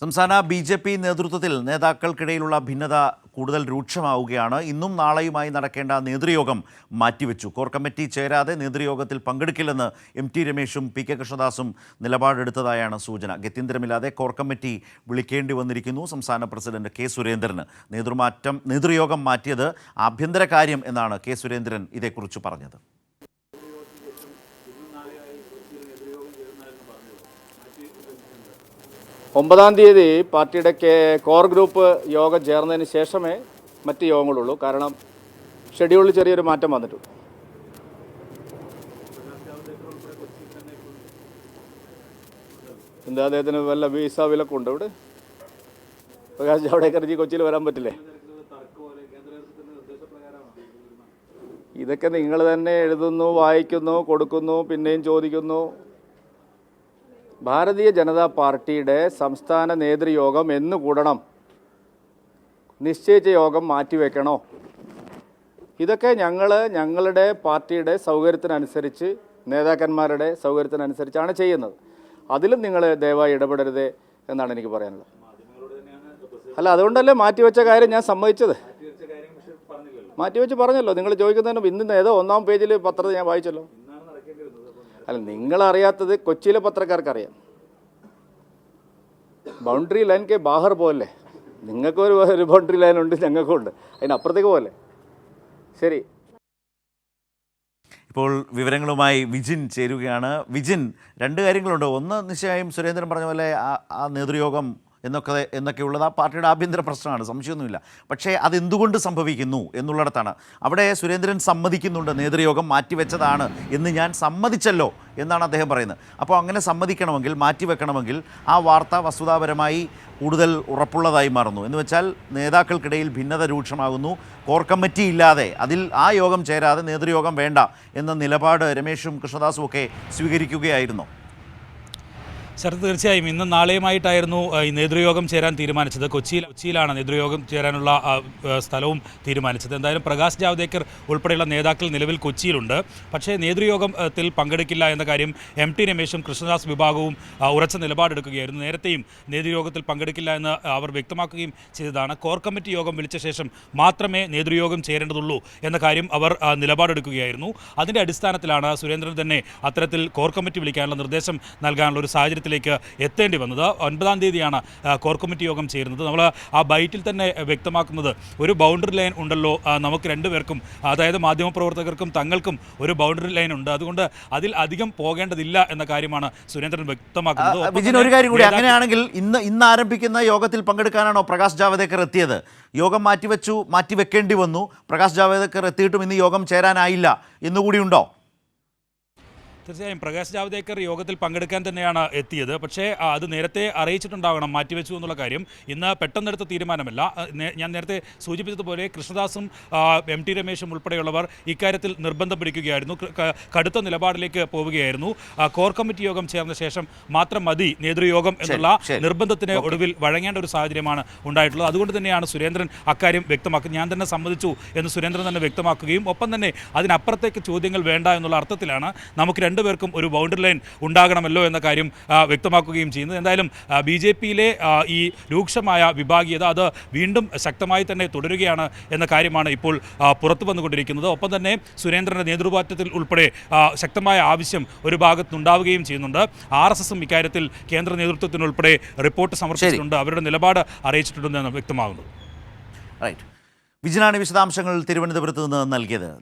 സംസ്ഥാന B J P നേതൃത്വത്തിൽ നേതാക്കൾക്കിടയിലുള്ള ഭിന്നത കൂടുതൽ രൂക്ഷമാവുകയാണ്. ഇന്നും നാളെയുമായി നടക്കേണ്ട നേതൃയോഗം മാറ്റിവെച്ചു. കോർ കമ്മിറ്റി ചേരാതെ നേതൃയോഗത്തിൽ പങ്കെടുക്കില്ലെന്ന് എം ടി രമേശും പി കെ കൃഷ്ണദാസും നിലപാടെടുത്തതായാണ് സൂചന. ഗത്യന്തരമില്ലാതെ കോർ കമ്മിറ്റി വിളിക്കേണ്ടി വന്നിരിക്കുന്നു സംസ്ഥാന പ്രസിഡന്റ് കെ സുരേന്ദ്രന്. നേതൃമാറ്റം നേതൃയോഗം മാറ്റിയത് ആഭ്യന്തര കാര്യം എന്നാണ് കെ സുരേന്ദ്രൻ ഇതേക്കുറിച്ച് പറഞ്ഞത്. ഒമ്പതാം തീയതി പാർട്ടിയുടെ കോർ ഗ്രൂപ്പ് യോഗം ചേർന്നതിന് ശേഷമേ മറ്റ് യോഗങ്ങളുള്ളൂ. കാരണം ഷെഡ്യൂളിൽ ചെറിയൊരു മാറ്റം വന്നിട്ടുണ്ട്. എന്താ അദ്ദേഹത്തിന് വല്ല വീസ വിലക്കുണ്ടോ ഇവിടെ? പ്രകാശ് ജാവ്ഡേക്കർജി കൊച്ചിയിൽ വരാൻ പറ്റില്ലേ? ഇതൊക്കെ നിങ്ങൾ തന്നെ എഴുതുന്നു വായിക്കുന്നു കൊടുക്കുന്നു പിന്നെയും ചോദിക്കുന്നു. ഭാരതീയ ജനതാ പാർട്ടിയുടെ സംസ്ഥാന നേതൃയോഗം എന്ന് കൂടണം നിശ്ചയിച്ച യോഗം മാറ്റിവെക്കണോ? ഇതൊക്കെ ഞങ്ങൾ ഞങ്ങളുടെ പാർട്ടിയുടെ സൗകര്യത്തിനനുസരിച്ച് നേതാക്കന്മാരുടെ സൗകര്യത്തിനനുസരിച്ചാണ് ചെയ്യുന്നത്. അതിലും നിങ്ങൾ ദയവായി ഇടപെടരുത് എന്നാണ് എനിക്ക് പറയാനുള്ളത്. അല്ല അതുകൊണ്ടല്ലേ മാറ്റിവെച്ച കാര്യം ഞാൻ സമ്മതിച്ചത്? മാറ്റിവെച്ച് പറഞ്ഞല്ലോ. നിങ്ങൾ ചോദിക്കുന്നതിന് ഇന്ന് ഏതോ ഒന്നാം പേജിൽ പത്രത്തിൽ ഞാൻ വായിച്ചല്ലോ. അല്ല നിങ്ങളറിയാത്തത് കൊച്ചിയിലെ പത്രക്കാർക്കറിയാം. ബൗണ്ടറി ലൈൻ കെ ബാഹർ പോലെ നിങ്ങൾക്കൊരു ഒരു ബൗണ്ടറി ലൈൻ ഉണ്ട് ഞങ്ങൾക്കും ഉണ്ട് അതിനപ്പുറത്തേക്ക് പോലെ ശരി. ഇപ്പോൾ വിവരങ്ങളുമായി വിജിൻ ചേരുകയാണ്. വിജിൻ രണ്ട് കാര്യങ്ങളുണ്ട്. ഒന്ന് നിശ്ചയമായും സുരേന്ദ്രൻ പറഞ്ഞ പോലെ ആ നേതൃയോഗം എന്നൊക്കെ എന്നൊക്കെയുള്ളത് ആ പാർട്ടിയുടെ ആഭ്യന്തര പ്രശ്നമാണ് സംശയമൊന്നുമില്ല. പക്ഷേ അതെന്തുകൊണ്ട് സംഭവിക്കുന്നു എന്നുള്ളിടത്താണ്. അവിടെ സുരേന്ദ്രൻ സമ്മതിക്കുന്നുണ്ട് നേതൃയോഗം മാറ്റിവെച്ചതാണ് എന്ന് ഞാൻ സമ്മതിച്ചല്ലോ എന്നാണ് അദ്ദേഹം പറയുന്നത്. അപ്പോൾ അങ്ങനെ സമ്മതിക്കണമെങ്കിൽ മാറ്റിവെക്കണമെങ്കിൽ ആ വാർത്ത വസ്തുതാപരമായി കൂടുതൽ ഉറപ്പുള്ളതായി മാറുന്നു. എന്ന് വെച്ചാൽ നേതാക്കൾക്കിടയിൽ ഭിന്നത രൂക്ഷമാകുന്നു കോർ കമ്മിറ്റി ഇല്ലാതെ അതിൽ ആ യോഗം ചേരാതെ നേതൃയോഗം വേണ്ട എന്ന നിലപാട് രമേഷും കൃഷ്ണദാസും ഒക്കെ സ്വീകരിക്കുകയായിരുന്നു. ശരത് തീർച്ചയായും ഇന്നും നാളെയുമായിട്ടായിരുന്നു ഈ നേതൃയോഗം ചേരാൻ തീരുമാനിച്ചത്. കൊച്ചിയിൽ കൊച്ചിയിലാണ് നേതൃയോഗം ചേരാനുള്ള സ്ഥലവും തീരുമാനിച്ചത്. എന്തായാലും പ്രകാശ് ജാവ്ദേക്കർ ഉൾപ്പെടെയുള്ള നേതാക്കൾ നിലവിൽ കൊച്ചിയിലുണ്ട്. പക്ഷേ നേതൃയോഗത്തിൽ പങ്കെടുക്കില്ല എന്ന കാര്യം എം ടി രമേശും കൃഷ്ണദാസ് വിഭാഗവും ഉറച്ച നിലപാടെടുക്കുകയായിരുന്നു. നേരത്തെയും നേതൃയോഗത്തിൽ പങ്കെടുക്കില്ല എന്ന് അവർ വ്യക്തമാക്കുകയും ചെയ്തതാണ്. കോർ കമ്മിറ്റി യോഗം വിളിച്ച ശേഷം മാത്രമേ നേതൃയോഗം ചേരേണ്ടതുള്ളൂ എന്ന കാര്യം അവർ നിലപാടെടുക്കുകയായിരുന്നു. അതിന്റെ അടിസ്ഥാനത്തിലാണ് സുരേന്ദ്രൻ തന്നെ അത്തരത്തിൽ കോർ കമ്മിറ്റി വിളിക്കാനുള്ള നിർദ്ദേശം നൽകാനുള്ള ഒരു സാഹചര്യത്തിലേക്ക് എത്തേണ്ടി വന്നത്. ഒൻപതാം തീയതിയാണ് കോർ കമ്മിറ്റി യോഗം ചേരുന്നത്. നമ്മൾ ആ ബൈറ്റിൽ തന്നെ വ്യക്തമാക്കുന്നത് ഒരു ബൗണ്ടറി ലൈൻ ഉണ്ടല്ലോ നമുക്ക് രണ്ടുപേർക്കും അതായത് മാധ്യമപ്രവർത്തകർക്കും തങ്ങൾക്കും ഒരു ബൗണ്ടറി ലൈൻ ഉണ്ട്. അതുകൊണ്ട് അതിൽ അധികം പോകേണ്ടതില്ല എന്ന കാര്യമാണ് സുരേന്ദ്രൻ വ്യക്തമാക്കുന്നത്. വിജിൻ ഒരു കാര്യം കൂടി. അങ്ങനെയാണെങ്കിൽ ഇന്ന് ഇന്ന് ആരംഭിക്കുന്ന യോഗത്തിൽ പങ്കെടുക്കാനാണോ പ്രകാശ് ജാവദേക്കർ എത്തിയത്? യോഗം മാറ്റിവെച്ചു മാറ്റിവെക്കേണ്ടി വന്നു. പ്രകാശ് ജാവദേക്കർ എത്തിയിട്ടും ഇന്ന് യോഗം ചേരാനായില്ല. എന്നുകൂടിയുണ്ടോ തീർച്ചയായും പ്രകാശ് ജാവ്ദേക്കർ യോഗത്തിൽ പങ്കെടുക്കാൻ തന്നെയാണ് എത്തിയത്. പക്ഷേ അത് നേരത്തെ അറിയിച്ചിട്ടുണ്ടാകണം മാറ്റിവെച്ചു എന്നുള്ള കാര്യം. ഇന്ന് പെട്ടെന്നെടുത്ത തീരുമാനമല്ല. ഞാൻ നേരത്തെ സൂചിപ്പിച്ചതുപോലെ കൃഷ്ണദാസും എം ടി രമേശും ഉൾപ്പെടെയുള്ളവർ ഇക്കാര്യത്തിൽ നിർബന്ധം പിടിക്കുകയായിരുന്നു. കടുത്ത നിലപാടിലേക്ക് പോവുകയായിരുന്നു. കോർ കമ്മിറ്റി യോഗം ചേർന്ന ശേഷം മാത്രം മതി നേതൃയോഗം എന്നുള്ള. നിർബന്ധത്തിന് ഒടുവിൽ വഴങ്ങേണ്ട ഒരു സാഹചര്യമാണ് ഉണ്ടായിട്ടുള്ളത്. അതുകൊണ്ട് തന്നെയാണ് സുരേന്ദ്രൻ അക്കാര്യം വ്യക്തമാക്കുന്നത് ഞാൻ തന്നെ സമ്മതിച്ചു എന്ന് സുരേന്ദ്രൻ തന്നെ വ്യക്തമാക്കുകയും ഒപ്പം തന്നെ അതിനപ്പുറത്തേക്ക് ചോദ്യങ്ങൾ വേണ്ട എന്നുള്ള അർത്ഥത്തിലാണ് നമുക്ക് രണ്ടുപേർക്കും ഒരു ബൗണ്ടറി ലൈൻ ഉണ്ടാകണമല്ലോ എന്ന കാര്യം വ്യക്തമാക്കുകയും ചെയ്യുന്നത് എന്തായാലും ബി ജെ പിയിലെ ഈ രൂക്ഷമായ വിഭാഗീയത അത് വീണ്ടും ശക്തമായി തന്നെ തുടരുകയാണ് എന്ന കാര്യമാണ് ഇപ്പോൾ പുറത്തു വന്നുകൊണ്ടിരിക്കുന്നത്. ഒപ്പം തന്നെ സുരേന്ദ്രന്റെ നേതൃമാറ്റത്തിൽ ഉൾപ്പെടെ ശക്തമായ ആവശ്യം ഒരു ഭാഗത്തുണ്ടാവുകയും ചെയ്യുന്നുണ്ട്. ആർ എസ് എസും ഇക്കാര്യത്തിൽ കേന്ദ്ര നേതൃത്വത്തിനുൾപ്പെടെ റിപ്പോർട്ട് സമർപ്പിച്ചിട്ടുണ്ട്. അവരുടെ നിലപാട് അറിയിച്ചിട്ടുണ്ടെന്നാണ് വ്യക്തമാകുന്നത്. റൈറ്റ്. വിജിനാണ് വിശദാംശങ്ങൾ തിരുവനന്തപുരത്ത് നിന്ന് നൽകിയത്.